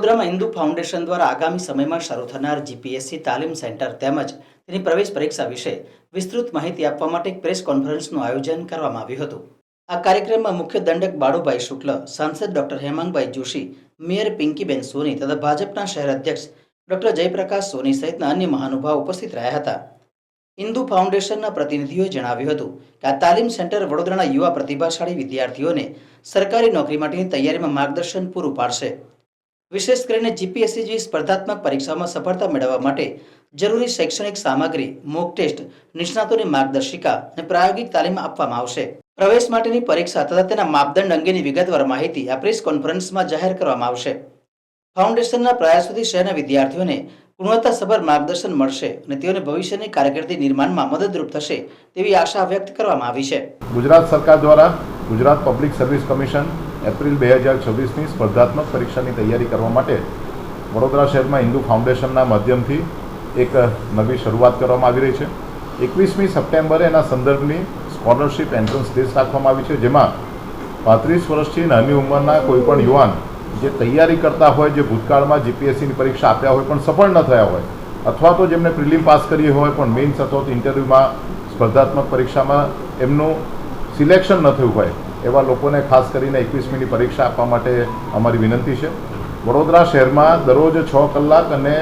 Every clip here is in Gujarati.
વડોદરામાં હિન્દુ ફાઉન્ડેશન દ્વારા આગામી સમયમાં શરૂ થનાર જીપીએસસી તાલીમ સેન્ટર તેમજ તેની પ્રવેશ પરીક્ષા વિશે વિસ્તૃત માહિતી આપવા માટે એક પ્રેસ કોન્ફરન્સનું આયોજન કરવામાં આવ્યું હતું. આ કાર્યક્રમમાં મુખ્ય દંડક બાળુભાઈ શુક્લ, સાંસદ ડોક્ટર હેમાંગભાઈ જોશી, મેયર પિંકીબેન સોની તથા ભાજપના શહેર અધ્યક્ષ ડોક્ટર જયપ્રકાશ સોની સહિતના અન્ય મહાનુભાવ ઉપસ્થિત રહ્યા હતા. હિન્દુ ફાઉન્ડેશનના પ્રતિનિધિઓએ જણાવ્યું હતું કે આ તાલીમ સેન્ટર વડોદરાના યુવા પ્રતિભાશાળી વિદ્યાર્થીઓને સરકારી નોકરી માટેની તૈયારીમાં માર્ગદર્શન પૂરું પાડશે. વિશેષ કરીને જીપીએસસી જેવી સ્પર્ધાત્મક પરીક્ષાઓમાં સફળતા મેળવવા માટે જરૂરી શૈક્ષણિક સામગ્રી મોક ટેસ્ટ નિષ્ણાતોની માર્ગદર્શિકા અને પ્રાયોગિક તાલીમ આપવામાં આવશે. પ્રવેશ માટેની પરીક્ષા તથા તેના માપદંડ અંગેની વિગતવાર માહિતી આ પ્રેસ કોન્ફરન્સમાં જાહેર કરવામાં આવશે. ફાઉન્ડેશનના પ્રયાસોથી શહેરના વિદ્યાર્થીઓને ગુણવત્તાસભર માર્ગદર્શન મળશે અને તેઓને ભવિષ્યની કારકિર્દી નિર્માણમાં મદદરૂપ થશે તેવી આશા વ્યક્ત કરવામાં આવી છે. ગુજરાત સરકાર દ્વારા Gujarat public service commission April બે હજાર છવ્વીસની સ્પર્ધાત્મક પરીક્ષાની તૈયારી કરવા માટે વડોદરા શહેરમાં હિન્દુ ફાઉન્ડેશનના માધ્યમથી એક નવી શરૂઆત કરવામાં આવી રહી છે. એકવીસમી સપ્ટેમ્બરે એના સંદર્ભની સ્કોલરશિપ એન્ટ્રન્સ ટેસ્ટ રાખવામાં આવી છે, જેમાં પાંત્રીસ વર્ષથી નાની ઉંમરના કોઈપણ યુવાન જે તૈયારી કરતા હોય, જે ભૂતકાળમાં જીપીએસસીની પરીક્ષા આપ્યા હોય, પણ સફળ ન થયા હોય, અથવા તો જેમને પ્રિલિમ પાસ કરી હોય, પણ મેઇન્સ અથવા તો ઇન્ટરવ્યૂમાં સ્પર્ધાત્મક પરીક્ષામાં એમનું સિલેક્શન ન થયું હોય એવા લોકોને ખાસ કરીને એકવીસમીની પરીક્ષા આપવા માટે અમારી વિનંતી છે. વડોદરા શહેરમાં દરરોજ છ કલાક અને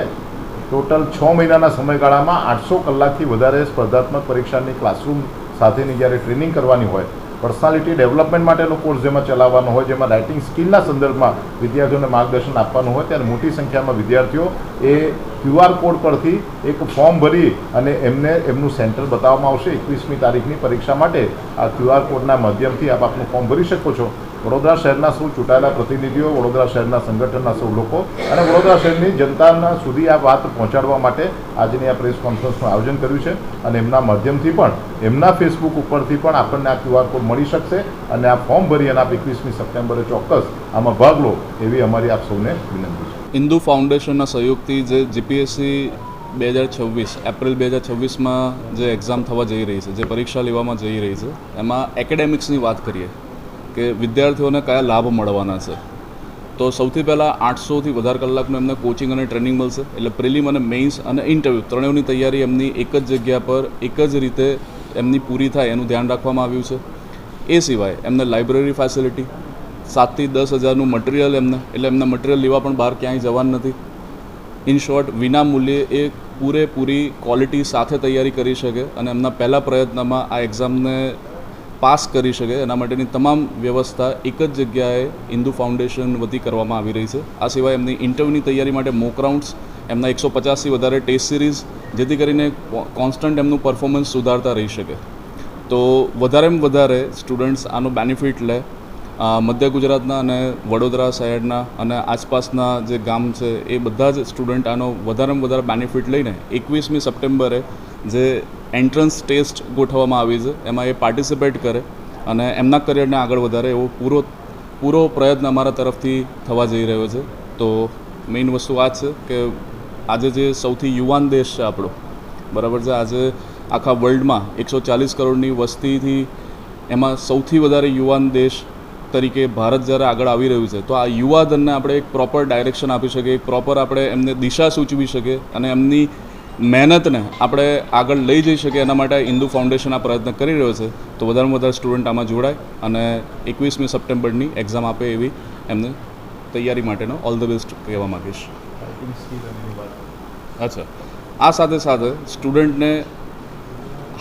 ટોટલ છ મહિનાના સમયગાળામાં આઠસો કલાકથી વધારે સ્પર્ધાત્મક પરીક્ષાની ક્લાસરૂમ સાથેની જ્યારે ટ્રેનિંગ કરવાની હોય પર્સનાલિટી ડેવલપમેન્ટ માટેનો કોર્સ જેમાં ચલાવવાનો હોય, જેમાં રાઇટિંગ સ્કિલના સંદર્ભમાં વિદ્યાર્થીઓને માર્ગદર્શન આપવાનું હોય, ત્યારે મોટી સંખ્યામાં વિદ્યાર્થીઓ એ ક્યુઆર કોડ પરથી એક ફોર્મ ભરી અને એમને એમનું સેન્ટર બતાવવામાં આવશે. એકવીસમી તારીખની પરીક્ષા માટે આ ક્યુઆર કોડના માધ્યમથી આપ આપનું ફોર્મ ભરી શકો છો. વડોદરા શહેરના સૌ ચૂંટાયેલા પ્રતિનિધિઓ, વડોદરા શહેરના સંગઠનના સૌ લોકો અને વડોદરા શહેરની જનતાના સુધી આ વાત પહોંચાડવા માટે આજની આ પ્રેસ કોન્ફરન્સનું આયોજન કર્યું છે અને એમના માધ્યમથી પણ, એમના ફેસબુક ઉપરથી પણ આપણને આ ક્યુઆર કોડ મળી શકશે અને આ ફોર્મ ભરી અને આપ એકવીસમી સપ્ટેમ્બરે ચોક્કસ આમાં ભાગ લો એવી અમારી આપ સૌને વિનંતી છે. હિન્દુ ફાઉન્ડેશનના સહયોગથી જે જીપીએસસી બે હજાર છવ્વીસ, એપ્રિલ બે હજાર છવ્વીસમાં જે એક્ઝામ થવા જઈ રહી છે, જે પરીક્ષા લેવામાં જઈ રહી છે, એમાં એકેડેમિક્સની વાત કરીએ કે વિદ્યાર્થીઓને કયા લાભ મળવાના છે? તો સૌથી પહેલાં આઠસોથી વધારે કલાકનું એમને કોચિંગ અને ટ્રેનિંગ મળશે. એટલે પ્રિલિમ અને મેઇન્સ અને ઇન્ટરવ્યૂ ત્રણેયની તૈયારી એમની એક જ જગ્યા પર, એક જ રીતે એમની પૂરી થાય એનું ધ્યાન રાખવામાં આવ્યું છે. એ સિવાય એમને લાઇબ્રેરી ફેસિલિટી સાતથી દસ હજારનું મટીરિયલ એમને, એટલે એમને મટીરિયલ લેવા પણ બહાર ક્યાંય જવાનું નથી. ઇન શોર્ટ વિના મૂલ્યે એ પૂરેપૂરી ક્વોલિટી સાથે તૈયારી કરી શકે અને એમના પહેલા પ્રયત્નમાં આ એક્ઝામને પાસ કરી શકે, એના માટેની તમામ વ્યવસ્થા એક જ જગ્યાએ હિન્દુ ફાઉન્ડેશન વતી કરવામાં આવી રહી છે. આ સિવાય એમની ઇન્ટરવ્યૂની તૈયારી માટે મોક રાઉન્ડ્સ એમના એકસો પચાસથી વધારે ટેસ્ટ સિરીઝ જેથી કરીને કોન્સ્ટન્ટ એમનું પરફોર્મન્સ સુધારતા રહી શકે. તો વધારેમાં વધારે સ્ટુડન્ટ્સ આનો બેનિફિટ લે મધ્ય ગુજરાતના અને વડોદરા શહેરના અને આસપાસના જે ગામ છે, એ બધા જ સ્ટુડન્ટ આનો વધારેમાં વધારે બેનિફિટ લઈને એકવીસમી સપ્ટેમ્બરે જે એન્ટ્રન્સ ટેસ્ટ ગોઠવવામાં આવી છે. એમાં એ પાર્ટિસિપેટ કરે અને એમના કરિયરને આગળ વધારે એવો પૂરો પૂરો પ્રયત્ન અમારા તરફથી થવા જઈ રહ્યો છે. તો મેઇન વસ્તુ આ છે કે આજે જે સૌથી યુવાન દેશ છે આપણો, બરાબર છે? આજે આખા વર્લ્ડમાં એકસો ચાલીસ કરોડની વસ્તીથી એમાં સૌથી વધારે યુવાન દેશ તરીકે ભારત જ્યારે આગળ આવી રહ્યું છે, તો આ યુવાધનને આપણે એક પ્રોપર ડાયરેક્શન આપી શકીએ, એક પ્રોપર આપણે એમને દિશા સૂચવી શકીએ અને એમની મહેનતને આપણે આગળ લઈ જઈ શકીએ એના માટે હિન્દુ ફાઉન્ડેશન આ પ્રયત્ન કરી રહ્યો છે. તો વધારેમાં વધારે સ્ટુડન્ટ આમાં જોડાય અને એકવીસમી સપ્ટેમ્બરની એક્ઝામ આપે એવી એમને તૈયારી માટેનો ઓલ ધ બેસ્ટ કહેવા માગીશ. અચ્છા. આ સાથે સાથે સ્ટુડન્ટને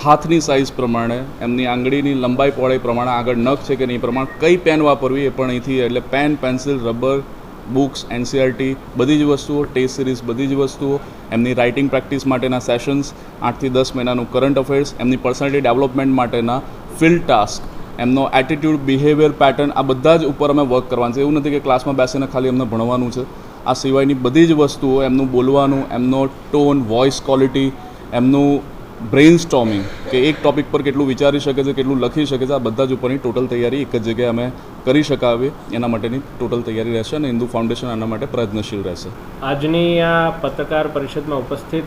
હાથની સાઇઝ પ્રમાણે એમની આંગળીની લંબાઈ પહોળાઈ પ્રમાણે આગળ નખ છે કે નહીં પ્રમાણે કઈ પેન વાપરવી એ પણ અહીંથી એટલે pen pencil rubber books NCERT બધી જ વસ્તુઓ ટેસ્ટ સિરીઝ બધી જ વસ્તુઓ, એમની રાઇટિંગ પ્રેક્ટિસ માટેના સેશન્સ આઠથી દસ મહિનાનું કરંટ અફેર્સ એમની પર્સનાલિટી ડેવલપમેન્ટ માટેના ફિલ્ડ ટાસ્ક એમનો એટીટ્યૂડ બિહેવિયર પેટર્ન આ બધા જ ઉપર અમે વર્ક કરવાનું છે એવું નથી કે ક્લાસમાં બેસીને ખાલી એમને ભણવાનું છે. આ સિવાયની બધી જ વસ્તુઓ, એમનું બોલવાનું, એમનો ટોન વોઇસ ક્વોલિટી એમનું બ્રેઇન સ્ટોમિંગ કે એક ટોપિક પર કેટલું વિચારી શકે છે, કેટલું લખી શકે છે, આ બધા જ ઉપરની ટોટલ તૈયારી એક જ જગ્યાએ અમે કરી શકાવીએ એના માટેની ટોટલ તૈયારી રહેશે અને હિન્દુ ફાઉન્ડેશન આના માટે પ્રયત્નશીલ રહેશે. આજની આ પત્રકાર પરિષદમાં ઉપસ્થિત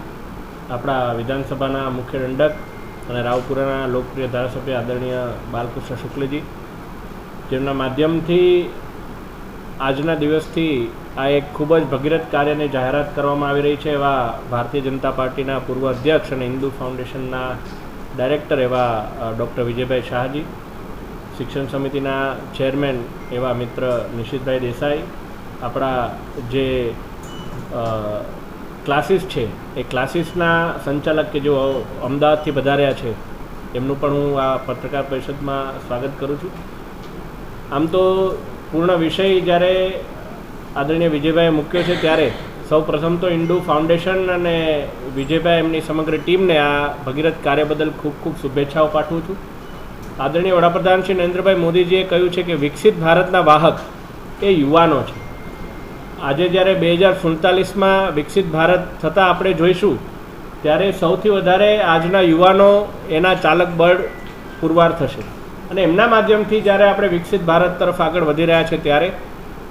આપણા વિધાનસભાના મુખ્ય દંડક અને રાવપુરાના લોકપ્રિય ધારાસભ્ય આદરણીય બાલકૃષ્ણ શુક્લજી. જેમના માધ્યમથી આજના દિવસથી આ એક ખૂબ જ ભગીરથ કાર્યની જાહેરાત કરવામાં આવી રહી છે એવા ભારતીય જનતા પાર્ટીના પૂર્વ અધ્યક્ષ અને હિન્દુ ફાઉન્ડેશનના ડાયરેક્ટર એવા ડૉક્ટર વિજયભાઈ શાહજી, શિક્ષણ સમિતિના ચેરમેન એવા મિત્ર નિશિતભાઈ દેસાઈ, આપણા જે ક્લાસીસ છે એ ક્લાસીસના સંચાલક કે જેઓ અમદાવાદથી વધાર્યા છે, એમનું પણ હું આ પત્રકાર પરિષદમાં સ્વાગત કરું છું. આમ તો પૂર્ણ વિષય જ્યારે આદરણીય વિજયભાઈએ મૂક્યો છે, ત્યારે સૌ પ્રથમ તો ઇન્ડુ ફાઉન્ડેશન અને વિજયભાઈ એમની સમગ્ર ટીમને આ ભગીરથ કાર્ય બદલ ખૂબ ખૂબ શુભેચ્છાઓ પાઠવું છું. આદરણીય વડાપ્રધાન શ્રી નરેન્દ્રભાઈ મોદીજીએ કહ્યું છે કે વિકસિત ભારતના વાહક એ યુવાનો છે. આજે જ્યારે બે હજાર સુડતાલીસમાં વિકસિત ભારત થતાં આપણે જોઈશું, ત્યારે સૌથી વધારે આજના યુવાનો એના ચાલક બળ પુરવાર થશે. અને એમના માધ્યમથી જ્યારે આપણે વિકસિત ભારત તરફ આગળ વધી રહ્યા છે ત્યારે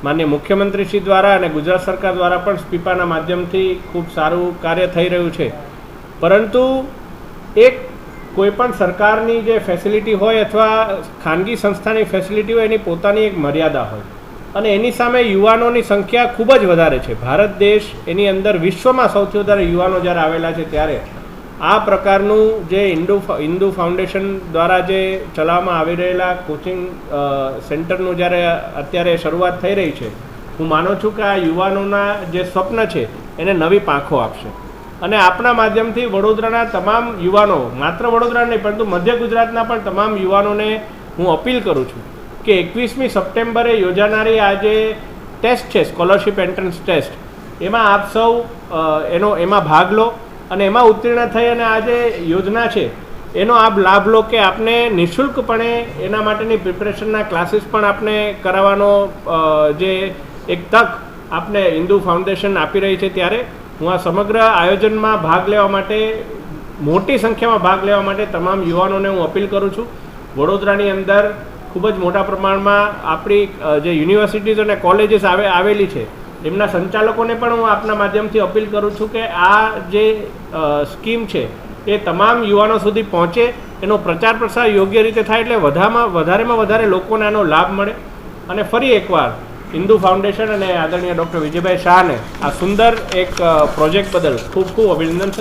માન્ય મુખ્યમંત્રીશ્રી દ્વારા અને ગુજરાત સરકાર દ્વારા પણ સ્પીપાના માધ્યમથી ખૂબ સારું કાર્ય થઈ રહ્યું છે. પરંતુ એક કોઈપણ સરકારની જે ફેસિલિટી હોય અથવા ખાનગી સંસ્થાની ફેસિલિટી હોય એની પોતાની એક મર્યાદા હોય. અને એની સામે યુવાનોની સંખ્યા ખૂબ જ વધારે છે. ભારત દેશ એની અંદર વિશ્વમાં સૌથી વધારે યુવાનો જ્યારે આવેલા છે ત્યારે આ પ્રકારનું જે હિન્દુ હિન્દુ ફાઉન્ડેશન દ્વારા જે ચલાવવામાં આવી રહેલા કોચિંગ સેન્ટરનું જ્યારે અત્યારે શરૂઆત થઈ રહી છે, હું માનું છું કે આ યુવાનોના જે સ્વપ્ન છે, એને નવી પાંખો આપશે. અને આપણા માધ્યમથી વડોદરાના તમામ યુવાનો, માત્ર વડોદરા નહીં, પરંતુ મધ્ય ગુજરાતના પણ તમામ યુવાનોને હું અપીલ કરું છું કે એકવીસમી સપ્ટેમ્બરે યોજાનારી આ જે ટેસ્ટ છે, સ્કોલરશિપ એન્ટ્રન્સ ટેસ્ટ, એમાં આપ સૌ એનો, એમાં ભાગ લો. અને એમાં ઉત્તીર્ણ થઈ અને આ જે યોજના છે, એનો આપ લાભ લો કે આપને નિઃશુલ્કપણે એના માટેની પ્રિપરેશનના ક્લાસીસ પણ આપને કરાવવાનો જે એક તક આપને હિન્દુ ફાઉન્ડેશન આપી રહી છે ત્યારે હું આ સમગ્ર આયોજનમાં ભાગ લેવા માટે, મોટી સંખ્યામાં ભાગ લેવા માટે તમામ યુવાનોને હું અપીલ કરું છું. વડોદરાની અંદર ખૂબ જ મોટા પ્રમાણમાં આપણી જે યુનિવર્સિટીઝ અને કોલેજીસ આવે, આવેલી છે એમના સંચાલકોને પણ હું આપના માધ્યમથી અપીલ કરું છું કે આ જે સ્કીમ છે, એ તમામ યુવાનો સુધી પહોંચે, એનો પ્રચાર પ્રસાર યોગ્ય રીતે થાય એટલે વધામાં, વધારેમાં વધારે લોકોને આનો લાભ મળે. અને ફરી એકવાર, હિન્દુ ફાઉન્ડેશન અને આદરણીય ડૉક્ટર વિજયભાઈ શાહને આ સુંદર એક પ્રોજેક્ટ બદલ ખૂબ ખૂબ અભિનંદન છે